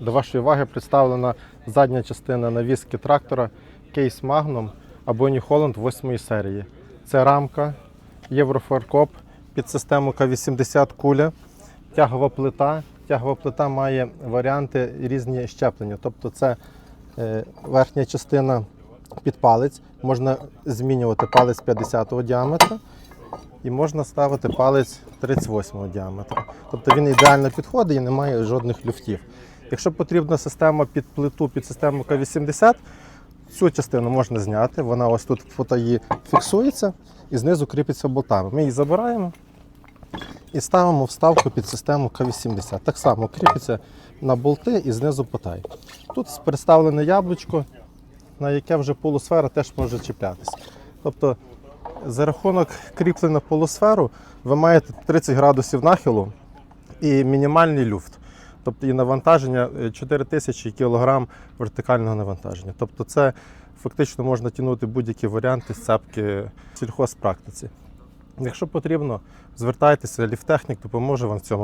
До вашої уваги представлена задня частина навіски трактора Кейс Magnum або New Holland 8 серії. Це рамка, єврофаркоп під систему К80 куля, тягова плита. Тягова плита має варіанти різні щеплення. Тобто це е, верхня частина під палець, можна змінювати палець 50-го діаметра і можна ставити палець 38 діаметра. Тобто він ідеально підходить і не має жодних люфтів. Якщо потрібна система під плиту, під систему К80, цю частину можна зняти. Вона ось тут фото її фіксується і знизу кріпиться болтами. Ми її забираємо і ставимо вставку під систему К80. Так само кріпиться на болти і знизу потай. Тут представлене яблучко, на яке вже полусфера теж може чіплятися. Тобто за рахунок кріплення на полусферу ви маєте 30 градусів нахилу і мінімальний люфт. Тобто і навантаження е, 4000 кг вертикального навантаження. Тобто це фактично можна тягнути будь-які варіанти сцепки в сільхозпрактиці. Якщо потрібно, звертайтеся, ліфтехнік допоможе вам в цьому.